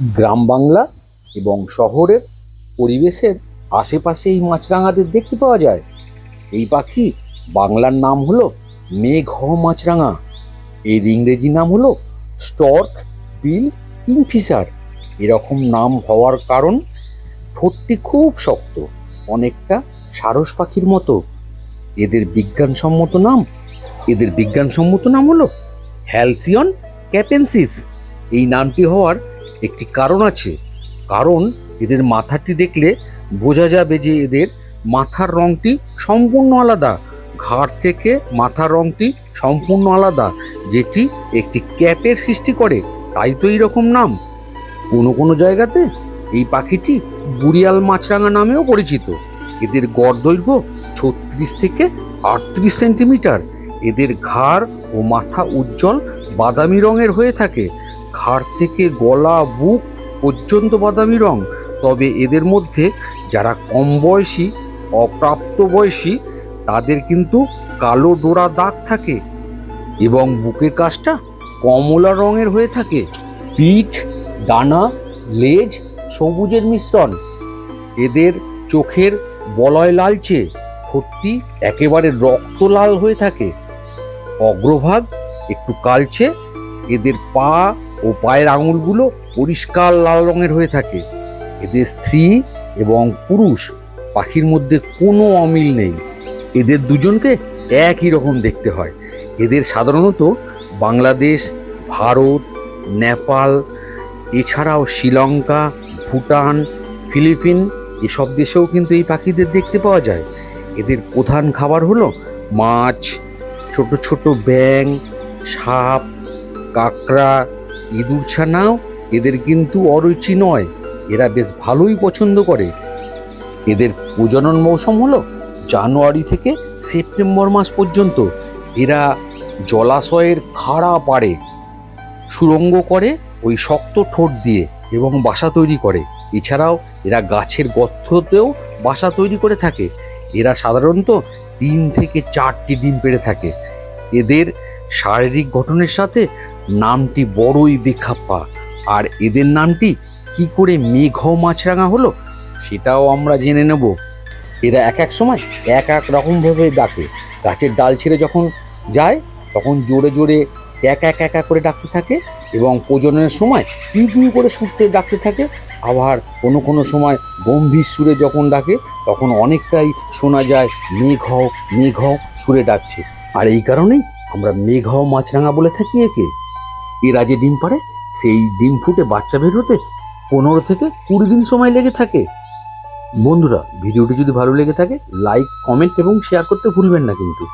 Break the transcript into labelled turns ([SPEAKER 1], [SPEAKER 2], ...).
[SPEAKER 1] গ্রাম বাংলা এবং শহরের পরিবেশের আশেপাশে এই মাছরাঙাদের দেখতে পাওয়া যায়। এই পাখি বাংলার নাম হলো মেঘ মাছরাঙা এর ইংরেজি নাম হলো স্টর্ক, বিল, কিংফিশার। এরকম নাম হওয়ার কারণ ঠোঁটটি খুব শক্ত, অনেকটা সারস পাখির মতো। এদের বিজ্ঞানসম্মত নাম, এদের বিজ্ঞানসম্মত নাম হলো হ্যালসিয়ন ক্যাপেন্সিস। এই নামটি হওয়ার একটি কারণ আছে। কারণ এদের মাথাটি দেখলে বোঝা যাবে যে এদের মাথার রংটি সম্পূর্ণ আলাদা। ঘাড় থেকে মাথার রংটি সম্পূর্ণ আলাদা, যেটি একটি ক্যাপের সৃষ্টি করে। তাই তো এইরকম নাম। কোনো কোনো জায়গাতে এই পাখিটি বুড়িয়াল মাছরাঙা নামেও পরিচিত। এদের গড় দৈর্ঘ্য ছত্রিশ থেকে আটত্রিশ সেন্টিমিটার। এদের ঘাড় ও মাথা উজ্জ্বল বাদামি রঙের হয়ে থাকে। ঘাড় থেকে গলা, বুক পর্যন্ত বাদামি রং। তবে এদের মধ্যে যারা কম বয়সী অপ্রাপ্তবয়সী তাদের কিন্তু কালো ডোরা দাগ থাকে এবং বুকের কাছটা কমলা রঙের হয়ে থাকে। পিঠ, ডানা, লেজ সবুজের মিশ্রণ। এদের চোখের বলয় লালচে ঠোঁটটি একেবারে রক্ত লাল হয়ে থাকে। অগ্রভাগ একটু কালচে এদের পা ও পায়ের আঙুলগুলো পরিষ্কার লাল রঙের হয়ে থাকে। এদের স্ত্রী এবং পুরুষ পাখির মধ্যে কোনো অমিল নেই। এদের দুজনকে একই রকম দেখতে হয়। এদের সাধারণত বাংলাদেশ, ভারত, নেপাল, এছাড়াও শ্রীলঙ্কা, ভুটান, ফিলিপিন এসব দেশেও কিন্তু এই পাখিদের দেখতে পাওয়া যায়। এদের প্রধান খাবার হলো মাছ, ছোট ছোট ব্যাং সাপ কাঁকড়া, ইঁদুর ছানাও এদের কিন্তু অরুচি নয়। এরা বেশ ভালোই পছন্দ করে। এদের প্রজনন মৌসুম হলো জানুয়ারি থেকে সেপ্টেম্বর মাস পর্যন্ত। এরা জলাশয়ের খাড়া পাড়ে সুরঙ্গ করে ওই শক্ত ঠোঁট দিয়ে এবং বাসা তৈরি করে। এছাড়াও এরা গাছের গর্ততেও বাসা তৈরি করে থাকে। এরা সাধারণত তিন থেকে চারটি ডিম পেড়ে থাকে। এদের শারীরিক গঠনের সাথে নামটি বড়ই বেখাপ্পা আর এদের নামটি কি করে মেঘ মাছরাঙা হলো, সেটাও আমরা জেনে নেব। এরা এক এক সময় এক এক রকমভাবে ডাকে। গাছের ডাল ছেড়ে যখন যায়, তখন জোরে জোরে এক এক এক করে ডাকতে থাকে এবং প্রজননের সময় পিউ পিউ করে সুরতে ডাকতে থাকে। আবার কোনো কোনো সময় গম্ভীর সুরে যখন ডাকে, তখন অনেকটাই শোনা যায় মেঘ মেঘ সুরে ডাকছে। আর এই কারণেই আমরা মেঘ মাছরাঙা বলে থাকি একে। এরা যে ডিম পারে সেই ডিম ফুটে বাচ্চা বেরোতে পনেরো থেকে কুড়ি দিন সময় লেগে থাকে। বন্ধুরা, ভিডিওটি যদি ভালো লেগে থাকে লাইক কমেন্ট এবং শেয়ার করতে ভুলবেন না কিন্তু।